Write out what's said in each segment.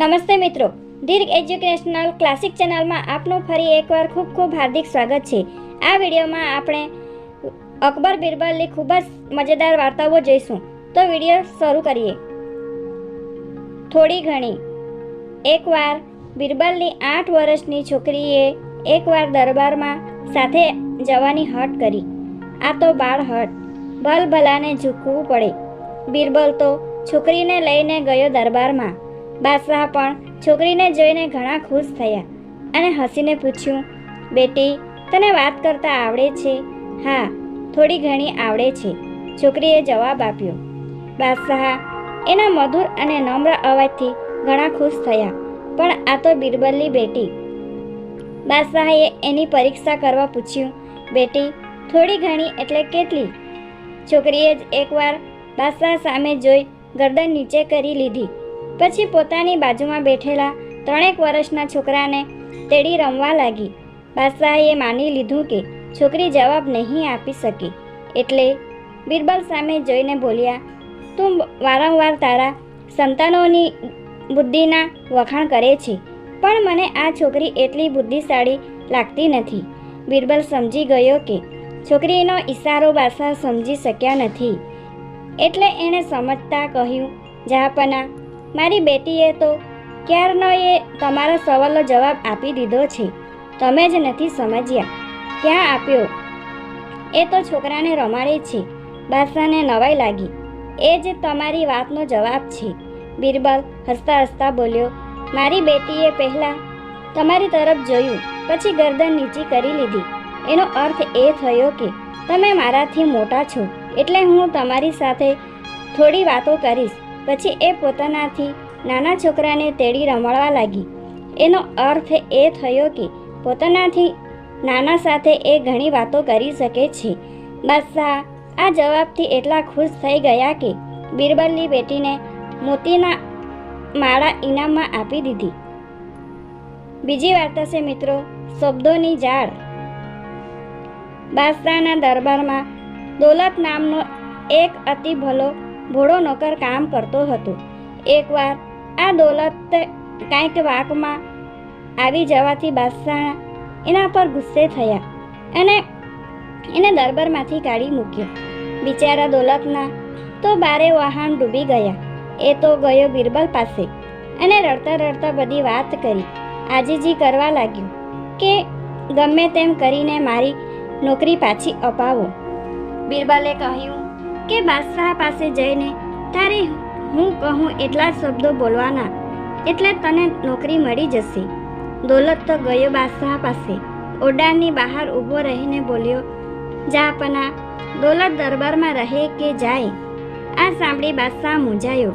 નમસ્તે મિત્રો. દીર્ઘ educational classic ચેનલમાં આપનું ફરી એકવાર ખૂબ ખૂબ હાર્દિક સ્વાગત છે. આ વિડીયોમાં આપણે અકબર બિરબલની ખૂબ જ મજેદાર વાર્તાઓ જોઈશું. તો વીડિયો શરૂ કરીએ. થોડી ઘણી. એકવાર બિરબલની આઠ વર્ષની છોકરીએ એકવાર દરબારમાં સાથે જવાની હટ કરી. આ તો બાળ હટ. ભલભલાને ઝૂકવું પડે. બિરબલ તો છોકરીને લઈને ગયો દરબારમાં. બાદશાહ પણ છોકરીને જોઈને ઘણા ખુશ થયા અને હસીને પૂછ્યું, બેટી, તને વાત કરતા આવડે છે? હા, થોડી ઘણી આવડે છે, છોકરીએ જવાબ આપ્યો. બાદશાહ એના મધુર અને નમ્ર અવાજથી ઘણા ખુશ થયા, પણ આ તો બિરબલની બેટી. બાદશાહે એની પરીક્ષા કરવા પૂછ્યું, બેટી, થોડી ઘણી એટલે કેટલી? છોકરીએ જ એકવાર બાદશાહ સામે જોઈ ગરદન નીચે કરી લીધી. પછી પોતાની બાજુમાં બેઠેલા ત્રણેક વર્ષના છોકરાને તેડી રમવા લાગી. બાદશાહે માની લીધું કે છોકરી જવાબ નહીં આપી શકી. એટલે બિરબલ સામે જોઈને બોલ્યા, તું વારંવાર તારા સંતાનોની બુદ્ધિના વખાણ કરે છે, પણ મને આ છોકરી એટલી બુદ્ધિશાળી લાગતી નથી. બિરબલ સમજી ગયો કે છોકરીનો ઈશારો બાદશાહ સમજી શક્યા નથી. એટલે એણે સમજતા કહ્યું જહાપના મારી બેટીએ તો ક્યારનો એ તમારા સવાલનો જવાબ આપી દીધો છે. તમે જ નથી સમજ્યા. ક્યાં આપ્યો? એ તો છોકરાને રમાડે છે. બાદશાહને નવાઈ લાગી. એ જ તમારી વાતનો જવાબ છે. બિરબલ હસતા હસતા બોલ્યો, મારી બેટીએ પહેલાં તમારી તરફ જોયું, પછી ગરદન નીચી કરી લીધી. એનો અર્થ એ થયો કે તમે મારાથી મોટા છો, એટલે હું તમારી સાથે થોડી વાતો કરીશ. પછી એ પોતાનાથી નાના છોકરાને તેડી રમાડવા લાગી. એનો અર્થ એ થયો કે પોતાનાથી નાના સાથે એ ઘણી વાતો કરી શકે છે. બાદશાહ, આ જવાબથી એટલા ખુશ થઈ ગયા કે બિરબલની બેટીને મોતીના માળા ઇનામમાં આપી દીધી. બીજી વાર્તા છે મિત્રો, શબ્દોની જાળ. બાદશાહના દરબારમાં દોલત નામનો એક અતિ ભલો ભોળો નોકર કામ કરતો હતો. એકવાર આ દોલત કાંઈક વાકમાં આવી જવાથી બાદશાહ એના પર ગુસ્સે થયા અને એને દરબારમાંથી કાઢી મૂક્યો. બિચારા દોલતના તો બારે વાહન ડૂબી ગયા. એ તો ગયો બિરબલ પાસે અને રડતા રડતા બધી વાત કરી. આજીજી કરવા લાગ્યું કે ગમે તેમ કરીને મારી નોકરી પાછી અપાવો. બિરબલે કહ્યું કે બાદશાહ પાસે જઈને તારે હું કહું એટલા શબ્દો બોલવાના? એટલે તને નોકરી મળી જશે. દોલત તો ગયો બાદશાહ પાસે. ઓડાની બહાર ઊભો રહીને બોલ્યો જાપના દોલત દરબારમાં રહે કે જાય? આ સાંભળી બાદશાહ મૂંઝાયો.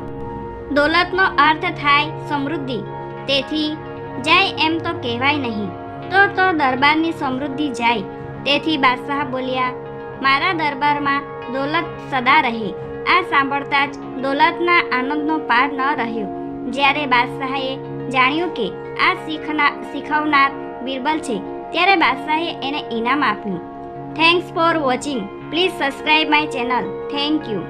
દોલતનો અર્થ થાય સમૃદ્ધિ. તેથી જાય એમ તો કહેવાય નહીં. તો તો દરબારની સમૃદ્ધિ જાય. તેથી બાદશાહ બોલ્યા, મારા દરબારમાં દોલત સદા રહે. આ સાંભળતા જ દોલતના આનંદનો પાર ન રહ્યો. જ્યારે બાદશાહે જાણ્યું કે આ શીખના શીખવનાર બિરબલ છે, ત્યારે બાદશાહે એને ઇનામ આપ્યું. Thanks for watching please subscribe my channel thank you